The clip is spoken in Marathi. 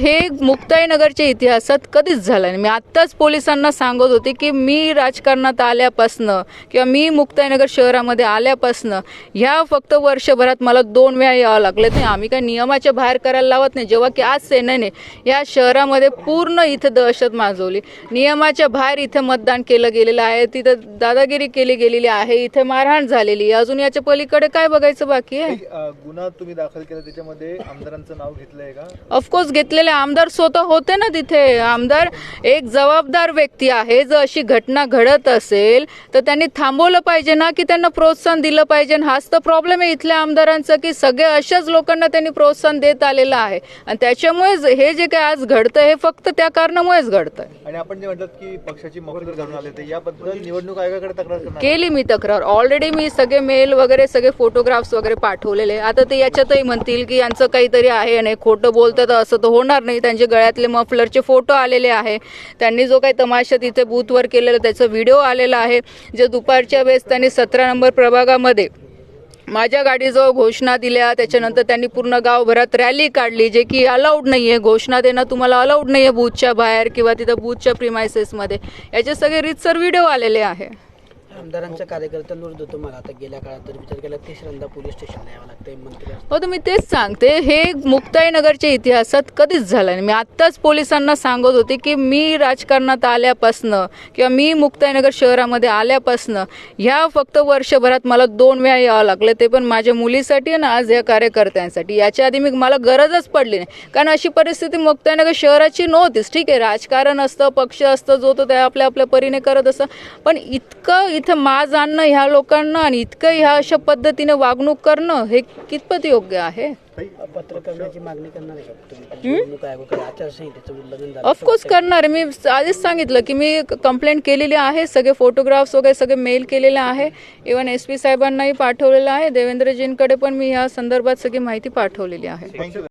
हे मुक्ताईनगरच्या इतिहासात कधीच झालं नाही. मी आत्ताच पोलिसांना सांगत होते की मी राजकारणात आल्यापासनं किंवा मी मुक्ताईनगर शहरामध्ये आल्यापासनं ह्या फक्त वर्षभरात मला दोन वेळा यावं लागलं. नाही आम्ही काय नियमाच्या बाहेर करायला लावत नाही. जेव्हा की आज सेनेने या शहरामध्ये पूर्ण इथं दहशत माजवली. नियमाच्या बाहेर इथं मतदान केलं गेलेलं आहे. तिथं दादागिरी केली गेलेली आहे. इथे मारहाण झालेली अजून याच्या पलीकडे काय बघायचं बाकी आहे? गुन्हा तुम्ही दाखल केला. त्याच्यामध्ये आमदारांचं नाव घेतलंय का? ऑफकोर्स घेतलेले आमदार स्वतः होते ना तिथे. आमदार एक जबाबदार व्यक्ती आहे. जर अशी घटना घडत असेल तर त्यांनी थांबवलं पाहिजे ना की त्यांना प्रोत्साहन दिलं पाहिजे. हाच तर प्रॉब्लेम आहे इथल्या आमदारांचा की सगळे अशाच लोकांना त्यांनी प्रोत्साहन देत आलेलं आहे. आणि त्याच्यामुळेच हे जे काय आज घडतं हे फक्त त्या कारणामुळेच घडतंय. आणि आपण जे म्हणतात की पक्षाची मफलर घालून आले तर याबद्दल निवडणूक आयोगाकडे तक्रार केली मी तक्रार. ऑलरेडी मी सगळे मेल वगैरे सगळे फोटोग्राफ्स वगैरे पाठवलेले. आता ते याच्यातही म्हणतील की यांचं काहीतरी आहे नाही खोटं बोलतात असं तर होणार नाही. त्यांचे गळ्यातले मफलरचे फोटो आलेले आहे. त्यांनी जो काही तमाशा तिथे बूथवर केलेला त्याचा व्हिडिओ आलेला आहे जे दुपारच्या वेळेस त्यांनी सतरा नंबर प्रभागामध्ये माझ्या गाडीजवळ घोषणा दिल्या. त्याच्यानंतर त्यांनी पूर्ण गावभरात रॅली काढली जे की अलाउड नाही आहे घोषणा देणं तुम्हाला अलाउड नाही आहे बूथच्या बाहेर किंवा तिथं बूथच्या प्रिमायसेसमध्ये याचे सगळे रितसर व्हिडिओ आलेले आहे. आमदारांच्या कार्यकर्त्यांविरुद्ध तुम्हाला आता गेल्या काळात जर विचार केला तिसऱ्यांदा पोलीस स्टेशनला यावं लागतंय मंत्री हो तर मी तेच सांगते हे मुक्ताईनगरच्या इतिहासात कधीच झालं नाही. मी आत्ताच पोलिसांना सांगत होते की मी राजकारणात आल्यापासनं किंवा मी मुक्ताईनगर शहरामध्ये आल्यापासनं ह्या फक्त वर्षभरात मला दोन वेळा यावं लागलं. ते पण माझ्या मुलीसाठी आणि आज या कार्यकर्त्यांसाठी. याच्या आधी मी मला गरजच पडली नाही. कारण अशी परिस्थिती मुक्ताईनगर शहराची नव्हतीच. ठीक आहे राजकारण असतं पक्ष असतं जो तो त्या आपल्या आपल्या परीने करत असतं पण इतकं इथं माज आणणं ह्या लोकांना आणि इतकं ह्या अशा पद्धतीने वागणूक करणं हे कितपत योग्य आहे? पत्र करण्याची मागणी करणार आहे. का तुम्ही निवडणूक आयोगाकडे आचारसंहितेचं उल्लंघन झालं ऑफकोर्स करणार आहे. मी आधीच सांगितलं की मी कंप्लेंट केलेली आहे सगळे फोटोग्राफ्स वगैरे सगळे मेल केलेले आहे. इवन एस पी साहेबांनाही पाठवलेलं आहे. देवेंद्रजींकडे पण मी या संदर्भात सगळी माहिती पाठवलेली आहे. थँक्यू